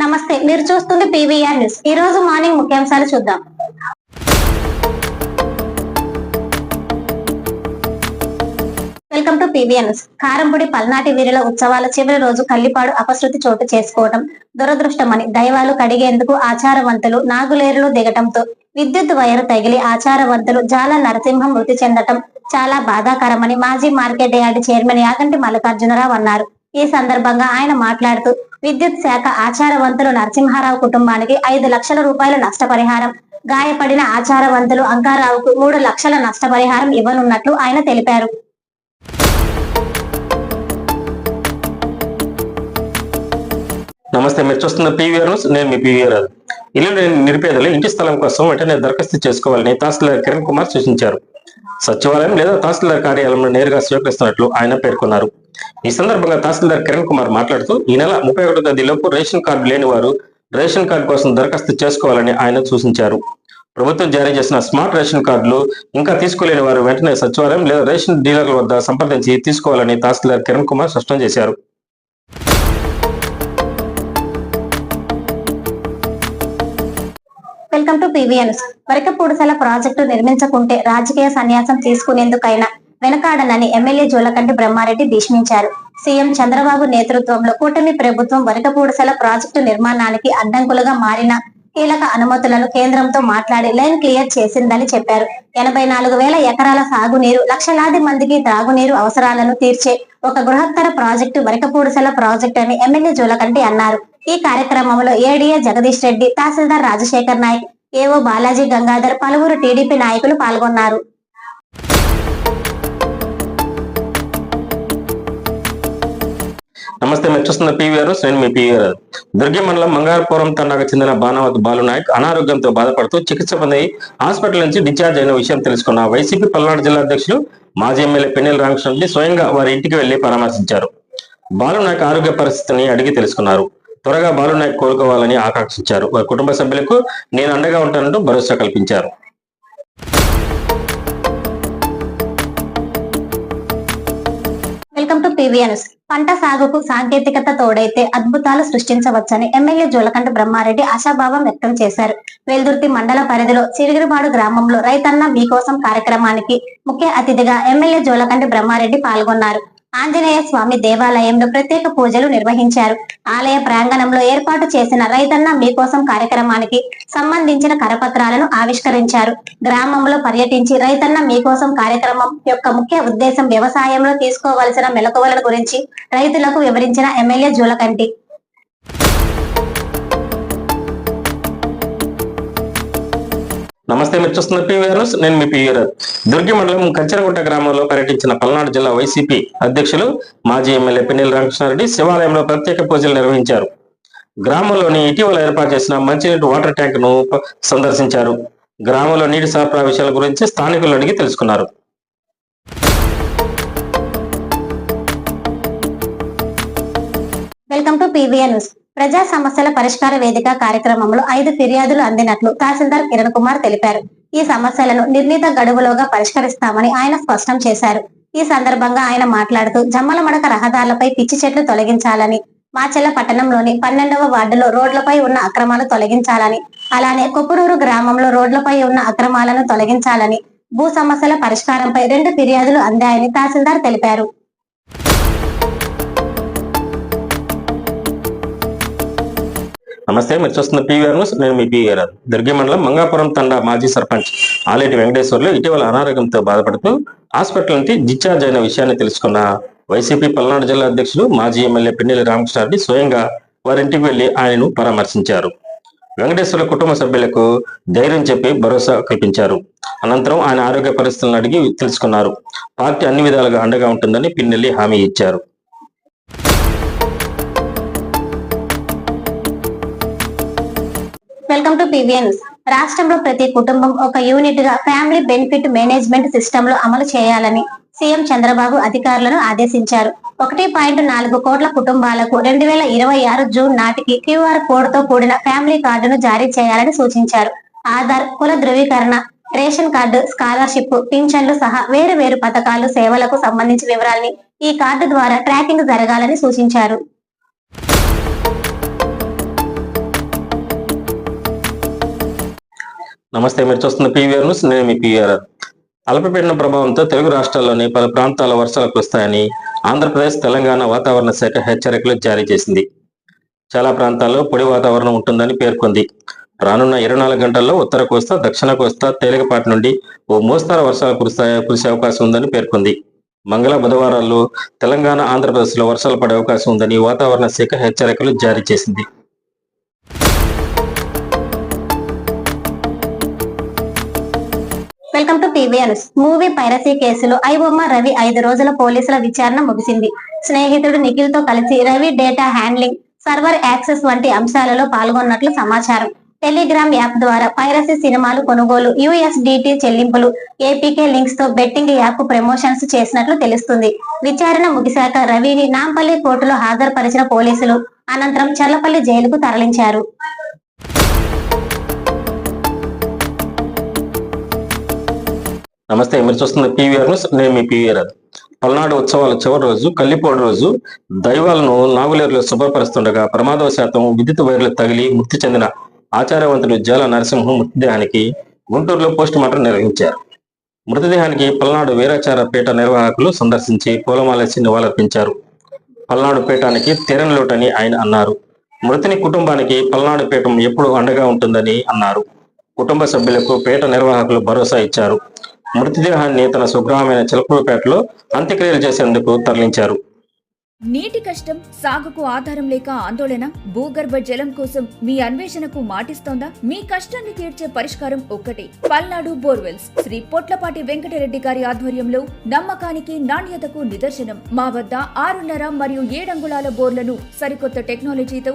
నమస్తే మీరు చూస్తుంది పీవీఆర్ న్యూస్. ఈ రోజు మార్నింగ్ ముఖ్యాంశాలు చూద్దాం. Welcome to PVR news. కారంపొడి పల్నాటి వీరుల ఉత్సవాల చివరి రోజు కల్లిపాడు అపశృతి చోటు చేసుకోవడం దురదృష్టమని దైవాలు కడిగేందుకు ఆచారవంతులు నాగులేరులు దిగటంతో విద్యుత్ వైర్ తగిలి ఆచారవంతులు జాల నరసింహం మృతి చెందటం చాలా బాధాకరమని మాజీ market yard chairman Yaganti Mallikarjuna Rao అన్నారు. ఈ సందర్భంగా ఆయన మాట్లాడుతూ విద్యుత్ శాఖ ఆచారవంతులు నరసింహారావు కుటుంబానికి ఐదు లక్షల రూపాయల నష్టపరిహారం. గాయపడిన ఆచారవంతులు అంకారావుకు మూడు లక్షల నష్టపరిహారం ఇవ్వనున్నట్లు ఆయన తెలిపారు. నమస్తే మీరు చూస్తున్న పీవీఆర్ న్యూస్ నేను మీ పీవీఆర్ ఇల్లు నిరుపేదలు ఇంటి స్థలం కోసం వెంటనే దరఖాస్తు చేసుకోవాలని తహసీల్దార్ కిరణ్ కుమార్ సూచించారు. సచివాలయం లేదా తహసీల్దార్ కార్యాలయంలో నేరుగా స్వీకరిస్తున్నట్లు ఆయన పేర్కొన్నారు. ఈ సందర్భంగా తహసీల్దార్ కిరణ్ కుమార్ మాట్లాడుతూ ఈ నెల ముప్పై ఒకటో తేదీలోపు రేషన్ కార్డు లేని వారు రేషన్ కార్డు కోసం దరఖాస్తు చేసుకోవాలని ఆయన సూచించారు. ప్రభుత్వం జారీ చేసిన స్మార్ట్ రేషన్ కార్డులు ఇంకా తీసుకోలేని వారు వెంటనే సచివాలయం లేదా రేషన్ డీలర్ల వద్ద సంప్రదించి తీసుకోవాలని తహసీల్దార్ కిరణ్ కుమార్ స్పష్టం చేశారు. Welcome to PVNs Varikapudisela project నిర్మించకుంటే రాజకీయ సన్యాసం తీసుకునేందుకైనా వెనకాడనని ఎమ్మెల్యే జోలకంటి బ్రహ్మారెడ్డి భీష్మించారు. సీఎం చంద్రబాబు నేతృత్వంలో కూటమి ప్రభుత్వం వరకపూడిసల ప్రాజెక్టు నిర్మాణానికి అడ్డంకులుగా మారిన కీలక అనుమతులను కేంద్రంతో మాట్లాడి లైన్ క్లియర్ చేసిందని చెప్పారు. ఎనభై నాలుగు వేల ఎకరాల సాగునీరు లక్షలాది మందికి త్రాగునీరు అవసరాలను తీర్చే ఒక బృహత్తర ప్రాజెక్టు వరకపూడిసల ప్రాజెక్టు అని ఎమ్మెల్యే జోలకంటి అన్నారు. ఈ కార్యక్రమంలో ఏడీఏ జగదీష్ రెడ్డి తహసీల్దార్ రాజశేఖర్ నాయక్ ఏవో బాలాజీ గంగాధర్ పలువురు టీడీపీ నాయకులు పాల్గొన్నారు. నమస్తే మీరు చూస్తున్న పీవీఆర్ నేను మీ పీవీఆర్ దుర్గి మండలం మంగారపురం తండాకు చెందిన బాణవత్ బాలు నాయక్ అనారోగ్యంతో బాధపడుతూ చికిత్స పొంది హాస్పిటల్ నుంచి డిశ్చార్జ్ అయిన విషయం తెలుసుకున్న వైసీపీ పల్నాడు జిల్లా అధ్యక్షులు మాజీ ఎమ్మెల్యే పెన్నెల రామకృష్ణ స్వయంగా వారి ఇంటికి వెళ్ళి పరామర్శించారు. బాలు నాయక్ ఆరోగ్య పరిస్థితిని అడిగి తెలుసుకున్నారు. త్వరగా బాలు నాయక్ కోలుకోవాలని ఆకాంక్షించారు. వారి కుటుంబ సభ్యులకు నేను అండగా ఉంటానంటూ భరోసా కల్పించారు. వెల్కమ్ టు పీవీఎన్స్ పంట సాగుకు సాంకేతికత తోడైతే అద్భుతాలు సృష్టించవచ్చని ఎమ్మెల్యే జోలకంట బ్రహ్మారెడ్డి ఆశాభావం వ్యక్తం చేశారు. వెల్దుర్తి మండల పరిధిలో చిరిగిరిపాడు గ్రామంలో రైతన్న మీకోసం కార్యక్రమానికి ముఖ్య అతిథిగా ఎమ్మెల్యే జోలకంటి బ్రహ్మారెడ్డి పాల్గొన్నారు. ఆంజనేయ స్వామి దేవాలయంలో ప్రత్యేక పూజలు నిర్వహించారు. ఆలయ ప్రాంగణంలో ఏర్పాటు చేసిన రైతన్న మీకోసం కార్యక్రమానికి సంబంధించిన కరపత్రాలను ఆవిష్కరించారు. గ్రామంలో పర్యటించి రైతన్న మీకోసం కార్యక్రమం యొక్క ముఖ్య ఉద్దేశం వ్యవసాయంలో తీసుకోవలసిన మెలకువల గురించి రైతులకు వివరించిన ఎమ్మెల్యే జూలకంటి నమస్తే మీరు చూస్తున్న పీవీఆర్ నేను మీ పీవీఆర్ దుర్గి మండలం కంచరగుంట గ్రామంలో పర్యటించిన పల్నాడు జిల్లా వైసీపీ అధ్యక్షులు మాజీ ఎమ్మెల్యే పిన్నెల రామకృష్ణారెడ్డి శివాలయంలో ప్రత్యేక పూజలు నిర్వహించారు. గ్రామంలోని ఇటీవల ఏర్పాటు చేసిన మంచినీటి వాటర్ ట్యాంక్ను సందర్శించారు. గ్రామంలో నీటి సరఫరా విషయాల గురించి స్థానికులు అడిగి తెలుసుకున్నారు. వెల్కమ్ టు పీవీఆర్ న్యూస్ ప్రజా సమస్యల పరిష్కార వేదిక కార్యక్రమంలో ఐదు ఫిర్యాదులు అందినట్లు తహసీల్దార్ కిరణ్ కుమార్ తెలిపారు. ఈ సమస్యలను నిర్ణీత గడువులోగా పరిష్కరిస్తామని ఆయన స్పష్టం చేశారు. ఈ సందర్భంగా ఆయన మాట్లాడుతూ జమ్మల మడక రహదారులపై పిచ్చి చెట్లు తొలగించాలని మాచెల్ల పట్టణంలోని పన్నెండవ వార్డులో రోడ్లపై ఉన్న అక్రమాలు తొలగించాలని అలానే కొప్పురూరు గ్రామంలో రోడ్లపై ఉన్న అక్రమాలను తొలగించాలని భూ సమస్యల పరిష్కారంపై రెండు ఫిర్యాదులు అందాయని తహసీల్దార్ తెలిపారు. నమస్తే మీరు చూస్తున్న పీవీఆర్ న్యూస్. నేను మీ పీవీఆర్ దుర్గి మండలం మంగాపురం తండా మాజీ సర్పంచ్ ఆలేటి వెంకటేశ్వర్లు ఇటీవల అనారోగ్యంతో బాధపడుతూ హాస్పిటల్ నుంచి డిశ్చార్జ్ అయిన విషయాన్ని తెలుసుకున్న వైసీపీ పల్నాడు జిల్లా అధ్యక్షులు మాజీ ఎమ్మెల్యే పిన్నెల రామకృష్ణారెడ్డి స్వయంగా వారింటికి వెళ్ళి ఆయనను పరామర్శించారు. వెంకటేశ్వర్ల కుటుంబ సభ్యులకు ధైర్యం చెప్పి భరోసా కల్పించారు. అనంతరం ఆయన ఆరోగ్య పరిస్థితులను అడిగి తెలుసుకున్నారు. పార్టీ అన్ని విధాలుగా అండగా ఉంటుందని పిన్నెల్లి హామీ ఇచ్చారు. Welcome to PVN. రాష్ట్రంలో ప్రతి కుటుంబం ఒక యూనిట్గా ఫ్యామిలీ బెనిఫిట్ మేనేజ్మెంట్ సిస్టమ్లో అమలు చేయాలని సీఎం చంద్రబాబు అధికారులను ఆదేశించారు. ఒకటి పాయింట్ నాలుగు కోట్ల కుటుంబాలకు రెండు వేల ఇరవై ఆరు జూన్ నాటికి క్యూఆర్ కోడ్తో కూడిన ఫ్యామిలీ కార్డును జారీ చేయాలని సూచించారు. ఆధార్ కుల ధృవీకరణ రేషన్ కార్డు స్కాలర్షిప్ పింఛన్లు సహా వేరు వేరు పథకాలు సేవలకు సంబంధించిన వివరాల్ని ఈ కార్డు ద్వారా ట్రాకింగ్ జరగాలని సూచించారు. నమస్తే మీరు చూస్తున్న పీవీఆర్ న్యూస్ నేను మీ పీవీఆర్ అల్పపీడన ప్రభావంతో తెలుగు రాష్ట్రాల్లోని పలు ప్రాంతాల వర్షాలు కురుస్తాయని ఆంధ్రప్రదేశ్ తెలంగాణ వాతావరణ శాఖ హెచ్చరికలు జారీ చేసింది. చాలా ప్రాంతాల్లో పొడి వాతావరణం ఉంటుందని పేర్కొంది. రానున్న ఇరవై నాలుగు గంటల్లో ఉత్తర కోస్తా దక్షిణ కోస్తా తేలికపాటి నుండి ఓ మోస్తరు వర్షాలు కురుస్తాయి కురిసే అవకాశం ఉందని పేర్కొంది. మంగళ బుధవారాల్లో తెలంగాణ ఆంధ్రప్రదేశ్లో వర్షాలు పడే అవకాశం ఉందని వాతావరణ శాఖ హెచ్చరికలు జారీ చేసింది. Welcome to PVNs movie piracy కేసులో ఐబొమ్మ రవి ఐదు రోజుల పోలీసుల విచారణ ముగిసింది. స్నేహితుడు నిఖిల్తో కలిసి Ravi data handling server access వంటి అంశాలలో పాల్గొన్నట్లు సమాచారం. టెలిగ్రామ్ యాప్ ద్వారా పైరసీ సినిమాలు కొనుగోలు యుఎస్డిటి చెల్లింపులు ఏపీకే లింక్స్తో బెట్టింగ్ యాప్ ప్రమోషన్స్ చేసినట్లు తెలుస్తుంది. విచారణ ముగిశాక రవిని నాంపల్లి కోర్టులో హాజరుపరిచిన పోలీసులు అనంతరం చల్లపల్లి జైలుకు తరలించారు. నమస్తే మీరు చూస్తున్న పీవీఆర్ న్యూస్ నేను మీ పీవీఆర్ పల్నాడు ఉత్సవాల చివరి రోజు కల్లిపోడు రోజు దైవాలను నాగులేరులో శుభ్రపరుస్తుండగా ప్రమాదవశాతం విద్యుత్ వైర్లు తగిలి మృతి చెందిన ఆచార్యవంతుడు జల నరసింహం మృతదేహానికి గుంటూరులో పోస్ట్ మార్టం నిర్వహించారు. మృతదేహానికి పల్నాడు వీరాచార పీఠ నిర్వాహకులు సందర్శించి పూలమాలేసి నివాళులర్పించారు పల్నాడు పీఠానికి తీరని లోటని ఆయన అన్నారు. మృతుని కుటుంబానికి పల్నాడు పీఠం ఎప్పుడు అండగా ఉంటుందని అన్నారు. కుటుంబ సభ్యులకు పీఠ నిర్వాహకులు భరోసా ఇచ్చారు. మృతదేహాన్ని తన స్వగ్రామైన చిలకలపేటలో అంత్యక్రియలు చేసేందుకు తరలించారు. నీటి కష్టం సాగుకు ఆధారం లేక ఆందోళన భూగర్భ జలం కోసం మీ అన్వేషణకు మాటిస్తోందా? మీ కష్టాన్ని తీర్చే పరిష్కారం ఒక్కటే పల్నాడు బోర్వెల్స్. శ్రీ పొట్లపాటి వెంకటరెడ్డి గారి ఆధ్వర్యంలో నమ్మకానికి నాణ్యతకు నిదర్శనం. మా వద్ద ఆరున్నర మరియు ఏడంగుళాల బోర్లను సరికొత్త టెక్నాలజీతో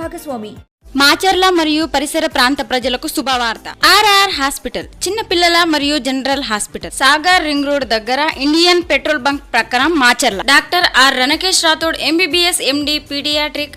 భాగస్వామి. మాచర్ల మరియు పరిసర ప్రాంత ప్రజలకు శుభవార్త. ఆర్ఆర్ హాస్పిటల్ చిన్న పిల్లల మరియు general hospital Sagar ring road దగ్గర ఇండియన్ పెట్రోల్ బంక్ ప్రకారం Macherla. Doctor R Ranakesh Rathod MBBS MD paediatric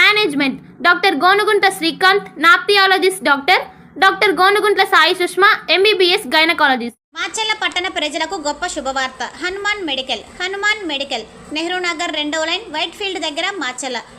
Management. Doctor Gonugunta Srikanth ophthalmologist doctor doctor Gonuguntla Sai Sushma MBBS gynaecologist. Macherla పట్టణ ప్రజలకు గొప్ప శుభవార్త. Hanuman medical Hanuman medical Nehru Nagar రెండవ line white field దగ్గర మాచెల్ల